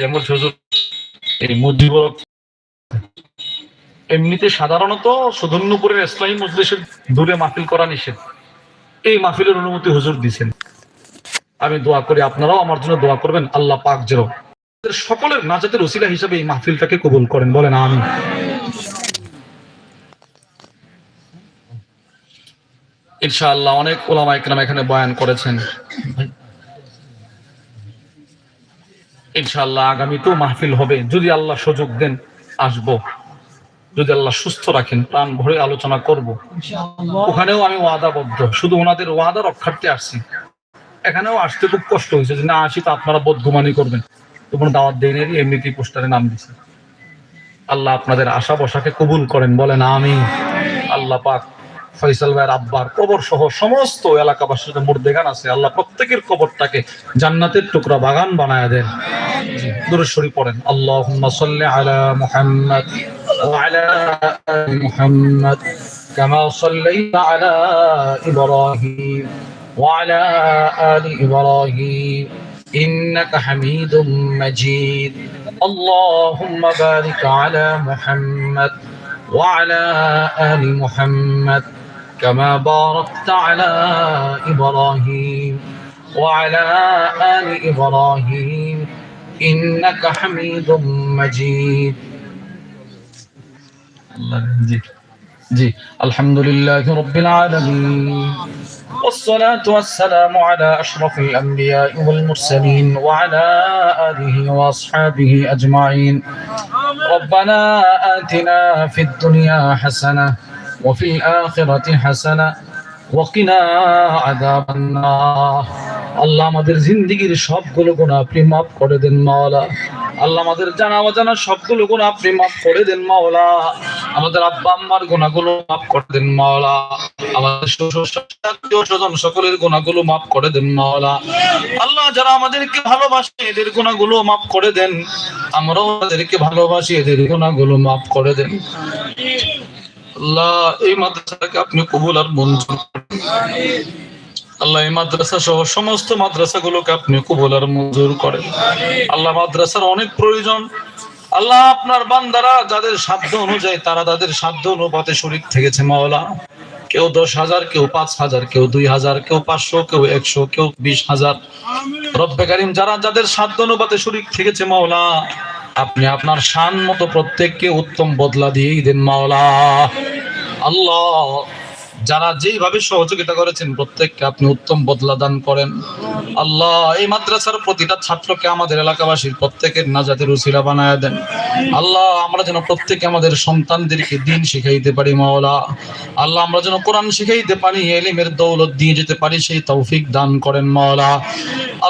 যেমন এই এমনিতে সাধারণত সুধন্যপুরের ইসলামী মজলিসের দূরে মাহফিল করা নিষেধ। এই মাহফিলের অনুমতি হুজুর দিছেন আমি দোয়া করি, আপনারাও আমার জন্য দোয়া করবেন, আল্লাহ পাক যেন সকলের নাজাতের ওসিলা হিসাবে এই মাহফিলটাকে কবুল করেন। বলেন আমি ইনশাআল্লাহ অনেক ওলামা একরাম এখানে বয়ান করেছেন। ইনশাআল্লাহ আগামীতেও মাহফিল হবে। যদি আল্লাহ সুযোগ দেন আসব। যদি আল্লাহ সুস্থ রাখেন প্রাণ ভরে আলোচনা করব। ওখানেও আমি ওয়াদাবদ্ধ। শুধু ওনাদের ওয়াদা রক্ষার্থে আসছি। এখানেও আসতে খুব কষ্ট হয়েছে যে না আসি তো আপনারা বদগুমানি করবেন। তো কোনো দাওয়াত দেয় নাই এমনিতেই পোস্টারে নাম দিছে। আল্লাহ আপনাদের আশা বসাকে কবুল করেন বলেন আমি আল্লাহ পাক ফয়সাল ভাইয়ের আব্বার কবর সহ সমস্ত এলাকাবাসীর যে মুর্দেগান আছে আল্লাহ প্রত্যেকের কবরটাকে জান্নাতের টুকরা বাগান বানায় দেন দূরে সরি পড়েন আল্লাহুম্মা সাল্লি আলা মুহাম্মদ وعلى آل محمد كما صليت على إبراهيم وعلى آل إبراهيم إنك حميد مجيد اللهم بارك على محمد وعلى آل محمد كما باركت على إبراهيم وعلى آل إبراهيم إنك حميد مجيد. جي. الحمد لله رب العالمين. والصلاة والسلام على أشرف الأنبياء والمرسلين وعلى آله وأصحابه أجمعين. ربنا آتنا في الدنيا حسنة وفي الآخرة حسنة وقنا عذاب النار আল্লাহ আমাদের জিন্দিগির সবগুলো গুণ আপনি মাফ করে দেন মাওলা আল্লাহ আমাদের জানা অজানা সবগুলো গুণ আপনি মাফ করে দেন মাওলা আমাদের আব্বা আম্মার গুণাগুলো মাফ করে দেন মাওলা আমাদের শ্বশুর আত্মীয় স্বজন সকলের গুণাগুলো মাফ করে দেন মাওলা আল্লাহ যারা আমাদেরকে ভালোবাসে এদের গুণাগুলো মাফ করে দেন আমরাও তাদেরকে ভালোবাসি এদের গুণাগুলো মাফ করে দেন আল্লাহ, এই মাদ্রাসাকে আপনি কবুল আর মঞ্জুর আল্লাহ, এই মাদ্রাসা সহ সমস্ত মাদ্রাসাগুলোকে আপনি কবুল আর মঞ্জুর করেন। আল্লাহ, মাদ্রাসার অনেক প্রয়োজন। আল্লাহ, আপনার বান্দারা যাদের সাধ্য অনুযায়ী, তারা তাদের সাধ্য অনুপাতে শরিক থেকেছে মাওলা কেউ দশ হাজার, কেউ পাঁচ হাজার, কেউ দুই হাজার, কেউ পাঁচশো, কেউ একশো, কেউ বিশ হাজার। রব্বে কারিম, যারা যাদের সাধ্য অনুপাতে শরিক থেকেছে মাওলা আপনি আপনার শান মতো প্রত্যেককে উত্তম বদলা দিয়েই দেন মাওলা। আল্লাহ, যারা যেইভাবে সহযোগিতা করেছেন প্রত্যেককে আপনি উত্তম বদলা দান করেন। আল্লাহ, এই মাদ্রাসার প্রতিটা ছাত্রকে আমাদের এলাকাবাসীর প্রত্যেকের নাজাতের উসিলা বানায় দেন। আল্লাহ, আমরা যেন প্রত্যেকে আমাদের সন্তানদেরকে দিন শিখাইতে পারি মাওলা। আল্লাহ, আমরা যেন কোরআন শিখাইতে পারি, এলিমের দৌলত দিয়ে যেতে পারি, সেই তৌফিক দান করেন মাওলা।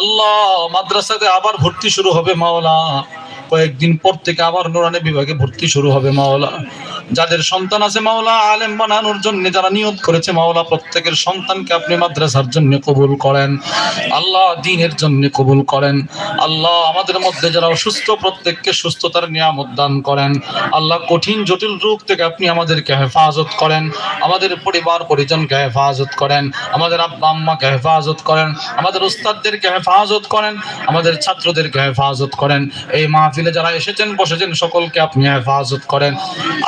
আল্লাহ, মাদ্রাসাতে আবার ভর্তি শুরু হবে মাওলা। কয়েকদিন পর থেকে আবার নুরানি বিভাগে ভর্তি শুরু হবে মাওলা। যাদের সন্তান আছে মাওলা, আলেম বানানোর জন্য যারা নিয়ত করেছে মাওলা, প্রত্যেকের সন্তানকে আপনি মাদ্রাসার জন্য কবুল করেন, আল্লাহ দিনের জন্য কবুল করেন, আল্লাহ আমাদের মধ্যে যারা অসুস্থ, প্রত্যেককে সুস্থতার নিয়ামত দান করেন, আল্লাহ কঠিন, জটিল রোগ থেকে আপনি আমাদেরকে হেফাজত করেন, আমাদের পরিবার, পরিজনকে হেফাজত করেন, আমাদের আব্বা, আম্মাকে হেফাজত করেন, আমাদের উস্তাদদেরকে হেফাজত করেন, আমাদের ছাত্রদেরকে হেফাজত করেন। এই মাহফিলে যারা এসেছেন, বসেছেন, সকলকে আপনি হেফাজত করেন।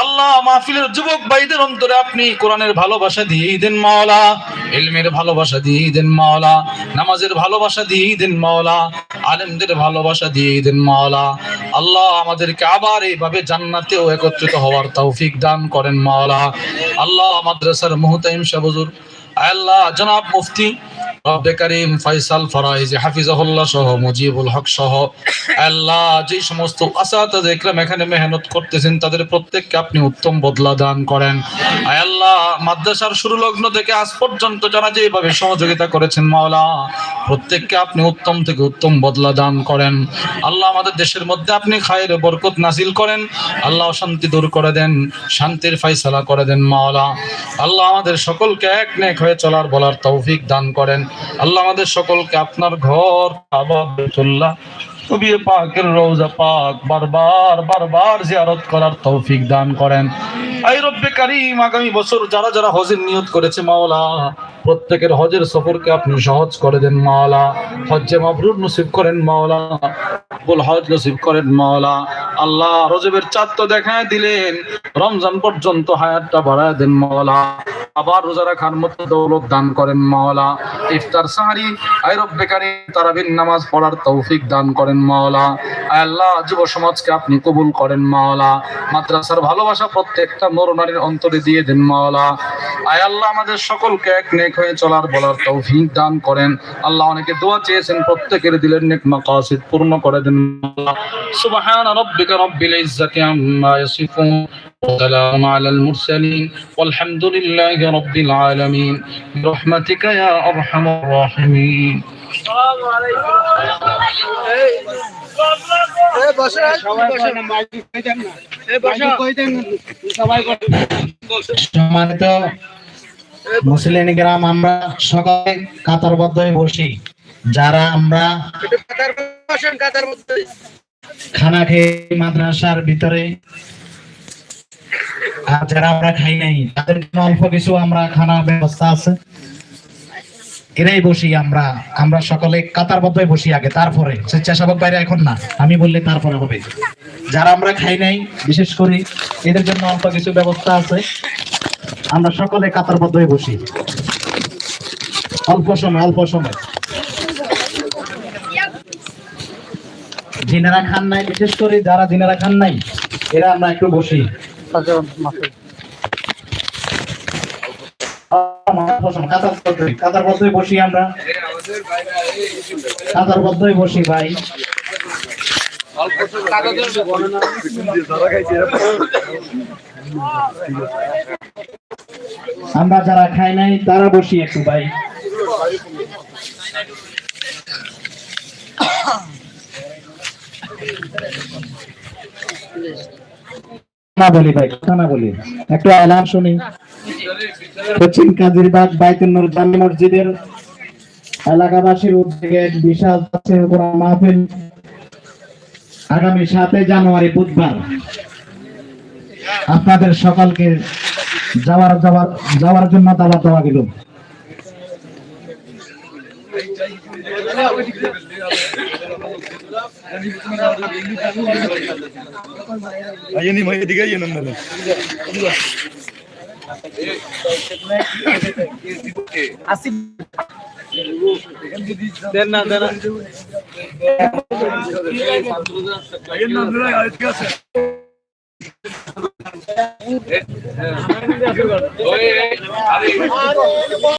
আল্লাহ মাহফিলের যুবক ভাইদের অন্তরে আপনি কোরআনের ভালোবাসা দিয়েই দেন মাওলা, ইলমের ভালোবাসা দিয়েই দেন মাওলা, নামাজের ভালোবাসা দিয়েই দেন মাওলা, আলেমদের ভালোবাসা দিয়েই দেন মাওলা। আল্লাহ আমাদেরকে আবার এইভাবে জান্নাতেও একত্রিত হওয়ার তৌফিক দান করেন মাওলা। আল্লাহ মাদ্রাসার মুহতাইম সাবজুর আল্লাহ জনাব মুফতি হক আল্লাহ সমস্ত এখানে মেহনত করতেছেন, তাদের প্রত্যেককে আপনি উত্তম বদলা দান করেন। আল্লাহ, মাদ্রাসার থেকে আজ পর্যন্ত যারা সহযোগিতা করেছেন, মাওলা, প্রত্যেককে আপনি উত্তম থেকে উত্তম বদলা দান করেন। আল্লাহ আমাদের দেশের মধ্যে আপনি খায়ের বরকত নাসিল করেন। আল্লাহ অশান্তি দূর করে দেন, শান্তির ফাইসালা করে দেন, মাওলা। আল্লাহ আমাদের সকলকে এক নেক হয়ে চলার বলার তৌফিক দান করেন। আল্লাহ আমাদের সকলকে আপনার ঘর কাবা বাইতুল্লাহ পাকের পাক বারবার বারবার জিয়ারত করার তৌফিক দান করেন। আই রব্বে কারীম, আগামী বছর যারা যারা হজের নিয়ত করেছে মাওলা, প্রত্যেকের হজের সফরকে আপনি সহজ করে দেন মাওলা। হজ্জে মাবরুর নসিব করেন মাওলা হজ নসিব করেন মাওলা। আল্লাহ রজবের চাঁদ তো দেখায় দিলেন। রমজান পর্যন্ত হায়াতটা বাড়ায় দেন মাওলা। আবার রোজা রাখার মতো দৌলত দান করেন মাওলা। ইফতার সাহারি আই রব্বে কারীম, তারাবির নামাজ পড়ার তৌফিক দান করেন মাওলা। আল্লাহ, যুব সমাজকে আপনি কবুল করেন মাওলা। মাদ্রাসার ভালোবাসা প্রত্যেকটা নর নারীর অন্তরে দিয়ে দেন মাওলা। আয় আল্লাহ, আমাদের সকলকে এক নেক হয়ে চলার বলার তৌফিক দান করেন। আল্লাহ অনেকে দোয়া চেয়েছেন, প্রত্যেকের দিলের নেক মাকাসিদ পূর্ণ করে দেন সুবহান রাব্বিকা রাব্বিল ইজ্জাতি আম্মা ইয়াসিফুন وسلام على المرسلين والحمد لله رب العالمين برحمتك يا أرحم الراحمين সম্মানিত মুসলিম গ্রাম আমরা সকালে কাতারবদ্ধ হয়ে বসি যারা আমরা খানা খেয়ে মাদ্রাসার ভিতরে। আর যারা আমরা খাই নাই, তাদের অল্প কিছু আমরা খানা ব্যবস্থা আছে। এরাই বসি আমরা আমরা সকলে কাতারবদ্ধ হয়ে বসি আগে, তারপরে। স্বেচ্ছাসেবক বাইরে এখন না, আমি বললে তারপরে হবে। যারা আমরা খাই নাই, বিশেষ করে এদের জন্য অল্প কিছু ব্যবস্থা আছে। আমরা সকলে কাতারবদ্ধ হয়ে বসি। অল্প সময় অল্প সময়। যিনারা খান নাই, বিশেষ করে যারা যিনারা খান নাই, এরা আমরা একটু বসি। বসি আমরা। বসি ভাই। আমরা যারা খাই নাই, তারা বসি একটু ভাই। না বলি ভাই, কথা না বলি। একটু এলান শুনি। জামি মসজিদের এলাকাবাসীর উদ্যোগে বিশাল তাফসীর মাহফিল আগামী সাতই জানুয়ারি বুধবার। আপনাদের সকলকে যাওয়ার যাওয়ার যাওয়ার জন্য দাওয়াত দেওয়া গেল। Ayun may digay yun ang